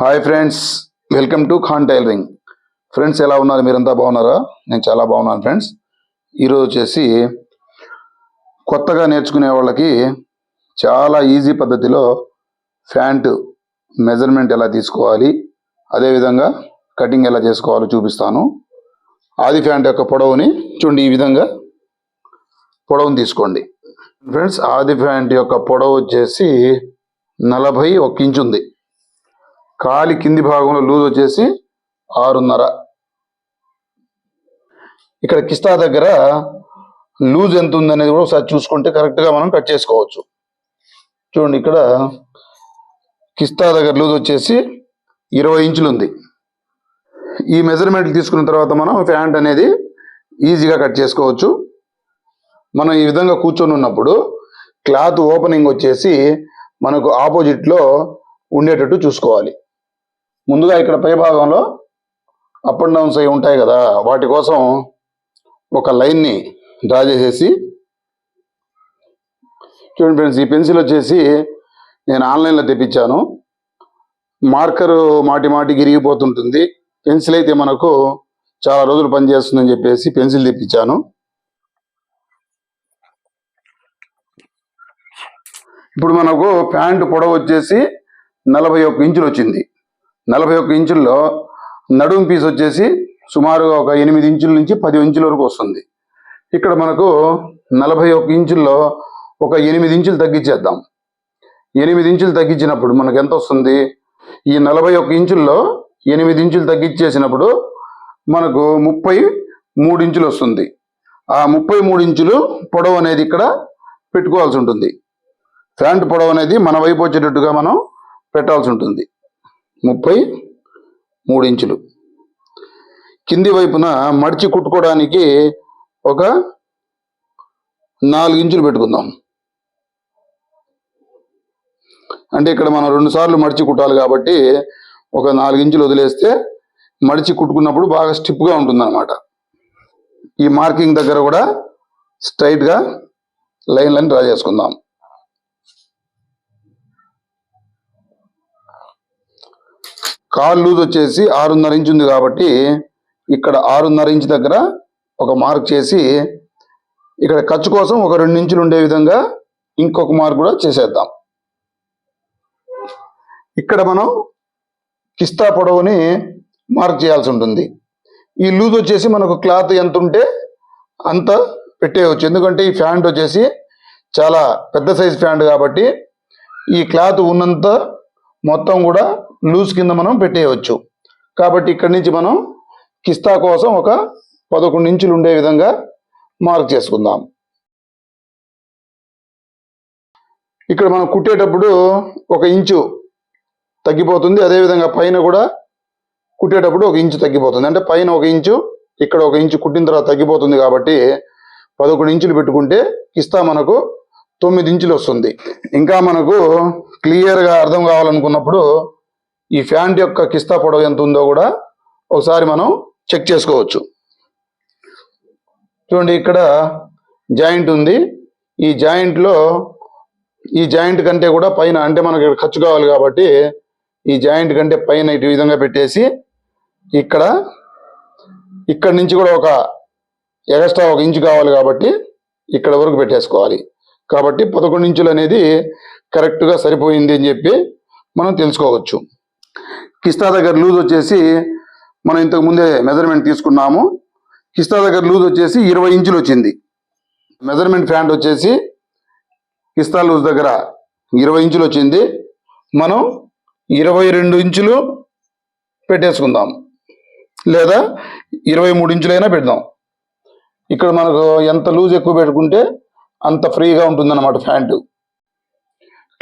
Hi friends welcome to Khan tailoring. Friends ఎలా ఉన్నారు? మీరంతా బాగున్నారా? నేను చాలా బాగున్నాను ఫ్రెండ్స్. ఈరోజు వచ్చేసి కొత్తగా నేర్చుకునే వాళ్ళకి చాలా ఈజీ పద్ధతిలో ఫ్యాంట్ మెజర్మెంట్ ఎలా తీసుకోవాలి అదేవిధంగా కటింగ్ ఎలా చేసుకోవాలో చూపిస్తాను. ఆది ఫ్యాంట్ యొక్క పొడవుని చూడండి ఈ విధంగా పొడవుని తీసుకోండి. ఫ్రెండ్స్ ఆది ఫ్యాంట్ యొక్క పొడవు వచ్చేసి నలభై ఒక ఇంచు ఉంది కాలి కింది భాగంలో లూజ్ వచ్చేసి ఆరున్నర. ఇక్కడ కిస్తా దగ్గర లూజ్ ఎంత ఉంది అనేది కూడా ఒకసారి చూసుకుంటే కరెక్ట్గా మనం కట్ చేసుకోవచ్చు. చూడండి ఇక్కడ కిస్తా దగ్గర లూజ్ వచ్చేసి ఇరవై ఇంచులు ఉంది. ఈ మెజర్మెంట్ తీసుకున్న తర్వాత మనం ప్యాంట్ అనేది ఈజీగా కట్ చేసుకోవచ్చు. మనం ఈ విధంగా కూర్చొని ఉన్నప్పుడు క్లాత్ ఓపెనింగ్ వచ్చేసి మనకు ఆపోజిట్లో ఉండేటట్టు చూసుకోవాలి. ముందుగా ఇక్కడ పై భాగంలో అప్ అండ్ డౌన్స్ అవి ఉంటాయి కదా వాటి కోసం ఒక లైన్ని డ్రా చేసేసి చూడండి ఫ్రెండ్స్ ఈ పెన్సిల్ వచ్చేసి నేను ఆన్లైన్లో తెప్పించాను. మార్కరు మాటి మాటి గిరిగిపోతుంటుంది పెన్సిల్ అయితే మనకు చాలా రోజులు పనిచేస్తుందని చెప్పేసి పెన్సిల్ తెప్పించాను. ఇప్పుడు మనకు ప్యాంటు పొడవు వచ్చేసి నలభై ఒక్క ఇంచులు వచ్చింది. నలభై ఒక్క ఇంచుల్లో నడుము పీస్ వచ్చేసి సుమారుగా ఒక ఎనిమిది ఇంచుల నుంచి పది ఇంచుల వరకు వస్తుంది. ఇక్కడ మనకు నలభై ఒక్క ఇంచుల్లో ఒక ఎనిమిది ఇంచులు తగ్గించేద్దాం. ఎనిమిది ఇంచులు తగ్గించినప్పుడు మనకు ఎంత వస్తుంది? ఈ నలభై ఒక్క ఇంచుల్లో ఎనిమిది ఇంచులు తగ్గించేసినప్పుడు మనకు ముప్పై మూడు ఇంచులు వస్తుంది. ఆ ముప్పై మూడు ఇంచులు పొడవు అనేది ఇక్కడ పెట్టుకోవాల్సి ఉంటుంది. ప్యాంట్ పొడవు అనేది మన వైపు వచ్చేటట్టుగా మనం పెట్టాల్సి ఉంటుంది. ముప్పై మూడు ఇంచులు. కింది వైపున మడిచి కుట్టుకోవడానికి ఒక నాలుగు ఇంచులు పెట్టుకుందాం. అంటే ఇక్కడ మనం రెండు సార్లు మడిచి కుట్టాలి కాబట్టి ఒక నాలుగు ఇంచులు వదిలేస్తే మడిచి కుట్టుకున్నప్పుడు బాగా స్టిప్గా ఉంటుందన్నమాట. ఈ మార్కింగ్ దగ్గర కూడా స్ట్రైట్గా లైన్లను డ్రా చేసుకుందాం. కాల్ లూజ్ వచ్చేసి ఆరున్నర ఇంచు ఉంది కాబట్టి ఇక్కడ ఆరున్నర ఇంచు దగ్గర ఒక మార్క్ చేసి ఇక్కడ ఖర్చు కోసం ఒక రెండు ఇంచులు ఉండే విధంగా ఇంకొక మార్క్ కూడా చేసేద్దాం. ఇక్కడ మనం కిస్తా పొడవుని మార్క్ చేయాల్సి ఉంటుంది. ఈ లూజ్ వచ్చేసి మనకు క్లాత్ ఎంత ఉంటే అంత పెట్టేయవచ్చు ఎందుకంటే ఈ ప్యాంట్ వచ్చేసి చాలా పెద్ద సైజ్ ప్యాంట్ కాబట్టి ఈ క్లాత్ ఉన్నంత మొత్తం కూడా లూజ్ కింద మనం పెట్టేయవచ్చు. కాబట్టి ఇక్కడి నుంచి మనం కిస్తా కోసం ఒక పదకొండు ఇంచులు ఉండే విధంగా మార్క్ చేసుకుందాం. ఇక్కడ మనం కుట్టేటప్పుడు ఒక ఇంచు తగ్గిపోతుంది. అదేవిధంగా పైన కూడా కుట్టేటప్పుడు ఒక ఇంచు తగ్గిపోతుంది. అంటే పైన ఒక ఇంచు ఇక్కడ ఒక ఇంచు కుట్టిన తర్వాత తగ్గిపోతుంది కాబట్టి పదకొండు ఇంచులు పెట్టుకుంటే కిస్తా మనకు తొమ్మిది ఇంచులు వస్తుంది. ఇంకా మనకు క్లియర్గా అర్థం కావాలనుకున్నప్పుడు ఈ ఫ్యాంట్ యొక్క కిస్తా పొడవు ఎంత ఉందో కూడా ఒకసారి మనం చెక్ చేసుకోవచ్చు. చూడండి ఇక్కడ జాయింట్ ఉంది. ఈ జాయింట్లో ఈ జాయింట్ కంటే కూడా పైన అంటే మనకి ఖర్చు కావాలి కాబట్టి ఈ జాయింట్ కంటే పైన ఇటు విధంగా పెట్టేసి ఇక్కడ ఇక్కడ నుంచి కూడా ఒక ఎక్స్ట్రా ఒక ఇంచు కావాలి కాబట్టి ఇక్కడ వరకు పెట్టేసుకోవాలి. కాబట్టి పదకొండు ఇంచులు అనేది కరెక్ట్గా సరిపోయింది అని చెప్పి మనం తెలుసుకోవచ్చు. కిస్తా దగ్గర లూజ్ వచ్చేసి మనం ఇంతకు ముందే మెజర్మెంట్ తీసుకున్నాము. కిస్తా దగ్గర లూజ్ వచ్చేసి ఇరవై ఇంచులు వచ్చింది. మెజర్మెంట్ ప్యాంట్ వచ్చేసి కిస్తా లూజ్ దగ్గర ఇరవై ఇంచులు వచ్చింది. మనం ఇరవై రెండు ఇంచులు పెట్టేసుకుందాం. లేదా ఇరవై మూడు ఇంచులైనా పెడదాం. ఇక్కడ మనకు ఎంత లూజ్ ఎక్కువ పెట్టుకుంటే అంత ఫ్రీగా ఉంటుందన్నమాట ప్యాంటు.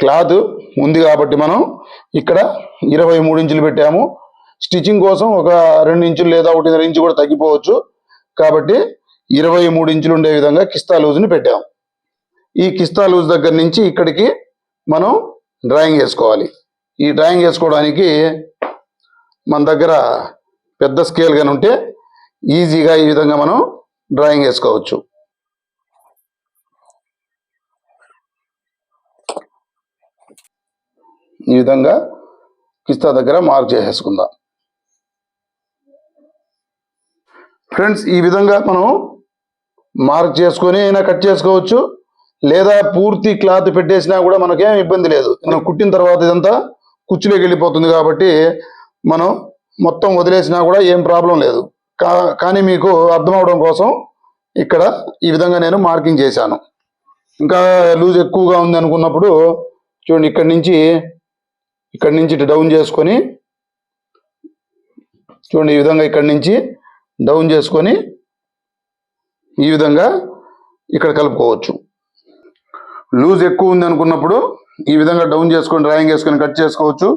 క్లాత్ ఉంది కాబట్టి మనం ఇక్కడ ఇరవై మూడు ఇంచులు పెట్టాము. స్టిచ్చింగ్ కోసం ఒక రెండు ఇంచులు లేదా ఒకటిన్నర ఇంచు కూడా తగ్గిపోవచ్చు. కాబట్టి ఇరవై మూడు ఇంచులు ఉండే విధంగా కిస్తా లూజ్ని పెట్టాము. ఈ కిస్తా లూజ్ దగ్గర నుంచి ఇక్కడికి మనం డ్రాయింగ్ వేసుకోవాలి. ఈ డ్రాయింగ్ వేసుకోవడానికి మన దగ్గర పెద్ద స్కేల్ కానీ ఉంటే ఈజీగా ఈ విధంగా మనం డ్రాయింగ్ వేసుకోవచ్చు. ఈ విధంగా కిస్తా దగ్గర మార్క్ చేసేసుకుందాం. ఫ్రెండ్స్ ఈ విధంగా మనం మార్క్ చేసుకొని అయినా కట్ చేసుకోవచ్చు. లేదా పూర్తి క్లాత్ పెట్టేసినా కూడా మనకేం ఇబ్బంది లేదు. మనం కుట్టిన తర్వాత ఇదంతా కుచ్చులోకి వెళ్ళిపోతుంది కాబట్టి మనం మొత్తం వదిలేసినా కూడా ఏం ప్రాబ్లం లేదు. కా కానీ మీకు అర్థం అవడం కోసం ఇక్కడ ఈ విధంగా నేను మార్కింగ్ చేశాను. ఇంకా లూజ్ ఎక్కువగా ఉంది అనుకున్నప్పుడు చూడండి ఇక్కడి నుంచి ఇక్కడి నుంచి ఇటు డౌన్ చేసుకొని చూడండి ఈ విధంగా ఇక్కడి నుంచి డౌన్ చేసుకొని ఈ విధంగా ఇక్కడ కలుపుకోవచ్చు. లూజ్ ఎక్కువ ఉంది అనుకున్నప్పుడు ఈ విధంగా డౌన్ చేసుకొని డ్రాయింగ్ వేసుకొని కట్ చేసుకోవచ్చు.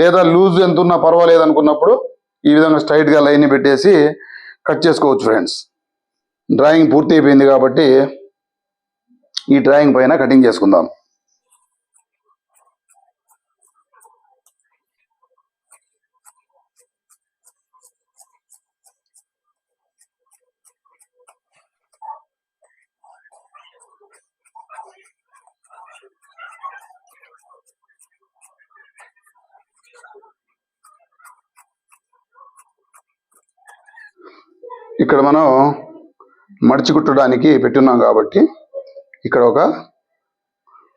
లేదా లూజ్ ఎంత ఉన్నా పర్వాలేదు అనుకున్నప్పుడు ఈ విధంగా స్ట్రైట్గా లైన్ పెట్టేసి కట్ చేసుకోవచ్చు ఫ్రెండ్స్ డ్రాయింగ్ పూర్తి అయిపోయింది కాబట్టి ఈ డ్రాయింగ్ పైన కటింగ్ చేసుకుందాం. ఇక్కడ మనం మడిచి కుట్టడానికి పెట్టున్నాం కాబట్టి ఇక్కడ ఒక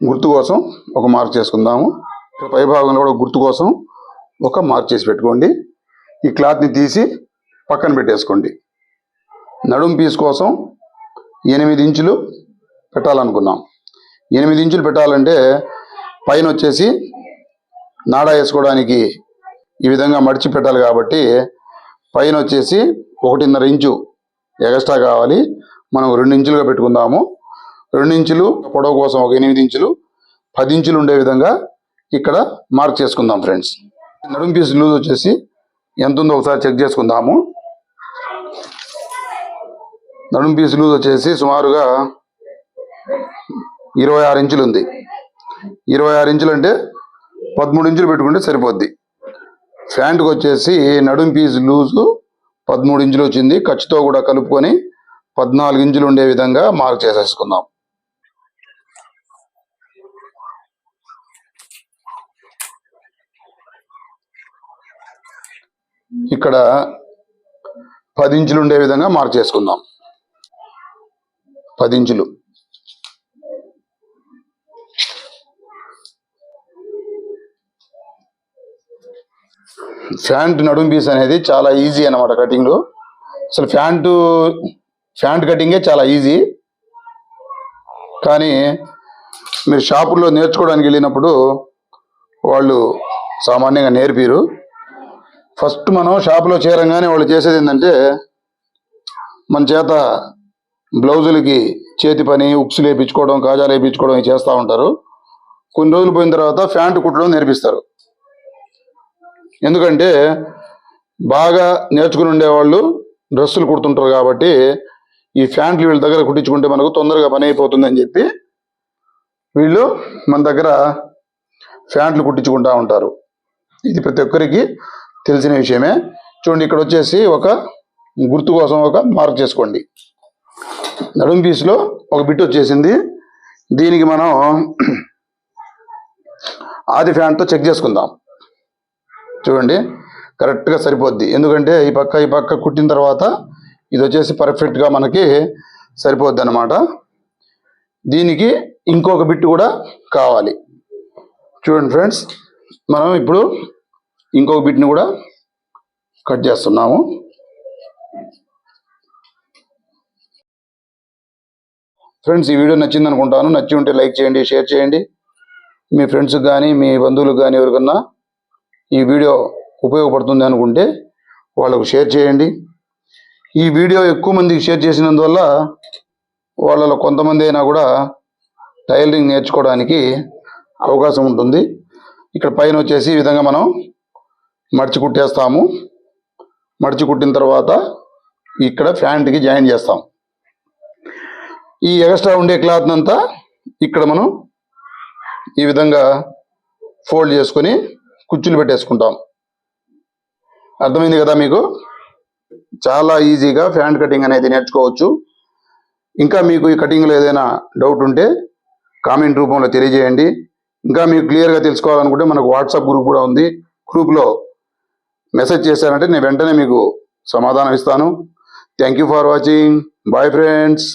గుర్తు కోసం ఒక మార్క్ చేసుకుందాము. ఇక్కడ పై భాగంలో కూడా గుర్తు కోసం ఒక మార్క్ చేసి పెట్టుకోండి. ఈ క్లాత్ని తీసి పక్కన పెట్టేసుకోండి. నడుం పీస్ కోసం ఎనిమిది ఇంచులు పెట్టాలనుకుందాం ఎనిమిది ఇంచులు పెట్టాలంటే పైన వచ్చేసి నాడా వేసుకోవడానికి ఈ విధంగా మడిచి పెట్టాలి కాబట్టి పైన వచ్చేసి ఒకటిన్నర ఇంచు ఎక్స్ట్రా కావాలి. మనం రెండు ఇంచులుగా పెట్టుకుందాము. రెండు ఇంచులు పొడవు కోసం ఒక ఎనిమిది ఇంచులు పది ఇంచులు ఉండే విధంగా ఇక్కడ మార్క్ చేసుకుందాం ఫ్రెండ్స్. నడుం పీస్ లూజ్ వచ్చేసి ఎంత ఉందో ఒకసారి చెక్ చేసుకుందాము. నడుం పీస్ లూజ్ వచ్చేసి సుమారుగా ఇరవై ఆరు ఇంచులు ఉంది. ఇరవై ఆరు ఇంచులు అంటే పదమూడు ఇంచులు పెట్టుకుంటే సరిపోద్ది. ప్యాంట్కి వచ్చేసి నడుం పీస్ లూజు పదమూడు ఇంచులు వచ్చింది. ఖర్చుతో కూడా కలుపుకొని పద్నాలుగు ఇంచులు ఉండే విధంగా మార్క్ చేసేసుకుందాం. ఇక్కడ పది ఇంచులు ఉండే విధంగా మార్క్ చేసుకుందాం. పది ఇంచులు. ఫ్యాంట్ నడుం పీస్ అనేది చాలా ఈజీ అన్నమాట కటింగ్ అసలు ఫ్యాంటు ఫ్యాంట్ కటింగే చాలా ఈజీ కానీ మీరు షాపుల్లో నేర్చుకోవడానికి వెళ్ళినప్పుడు వాళ్ళు సామాన్యంగా నేర్పిరు. ఫస్ట్ మనం షాపులో చేరంగానే వాళ్ళు చేసేది ఏంటంటే మన చేత బ్లౌజులకి చేతి పని ఉక్సులు వేయించుకోవడం కాజాలు వేయించుకోవడం చేస్తూ ఉంటారు. కొన్ని రోజులు పోయిన తర్వాత ఫ్యాంట్ కుట్టడం నేర్పిస్తారు. ఎందుకంటే బాగా నేర్చుకుని ఉండేవాళ్ళు డ్రెస్సులు కుడుతుంటారు కాబట్టి ఈ ఫ్యాంట్లు వీళ్ళ దగ్గర కుట్టించుకుంటే మనకు తొందరగా పని అయిపోతుంది అని చెప్పి వీళ్ళు మన దగ్గర ఫ్యాంట్లు కుట్టించుకుంటా ఉంటారు. ఇది ప్రతి ఒక్కరికి తెలిసిన విషయమే. చూడండి ఇక్కడ వచ్చేసి ఒక గుర్తు కోసం ఒక మార్క్ చేసుకోండి. నడుం పీస్లో ఒక బిట్ వచ్చేసింది. దీనికి మనం ఆది ఫ్యాంట్తో చెక్ చేసుకుందాం. చూడండి కరెక్ట్గా సరిపోద్ది. ఎందుకంటే ఈ పక్క ఈ పక్క కుట్టిన తర్వాత ఇది వచ్చేసి పర్ఫెక్ట్గా మనకి సరిపోద్ది అనమాట దీనికి ఇంకొక బిట్ కూడా కావాలి. చూడండి ఫ్రెండ్స్ మనం ఇప్పుడు ఇంకొక బిట్ని కూడా కట్ చేస్తున్నాము. ఫ్రెండ్స్ ఈ వీడియో నచ్చింది అనుకుంటాను నచ్చి ఉంటే లైక్ చేయండి షేర్ చేయండి. మీ ఫ్రెండ్స్కి కానీ మీ బంధువులకు కానీ ఎవరికన్నా ఈ వీడియో ఉపయోగపడుతుంది అనుకుంటే వాళ్ళకు షేర్ చేయండి. ఈ వీడియో ఎక్కువ మందికి షేర్ చేసినందువల్ల వాళ్ళలో కొంతమంది అయినా కూడా టైలరింగ్ నేర్చుకోవడానికి అవకాశం ఉంటుంది. ఇక్కడ పైన వచ్చేసి ఈ విధంగా మనం మడిచి కుట్టేస్తాము. మడిచి కుట్టిన తర్వాత ఇక్కడ ఫ్యాంట్కి జాయిన్ చేస్తాం. ఈ ఎక్స్ట్రా ఉండే క్లాత్ అంతా ఇక్కడ మనం ఈ విధంగా ఫోల్డ్ చేసుకొని కుచ్చులు పెట్టేసుకుంటాం. అర్థమైంది కదా మీకు? చాలా ఈజీగా ఫ్యాంట్ కటింగ్ అనేది నేర్చుకోవచ్చు. ఇంకా మీకు ఈ కటింగ్లో ఏదైనా డౌట్ ఉంటే కామెంట్ రూపంలో తెలియజేయండి. ఇంకా మీకు క్లియర్గా తెలుసుకోవాలనుకుంటే మనకు వాట్సాప్ గ్రూప్ కూడా ఉంది. గ్రూప్లో మెసేజ్ చేశారంటే నేను వెంటనే మీకు సమాధానం ఇస్తాను. Thank you for watching bye friends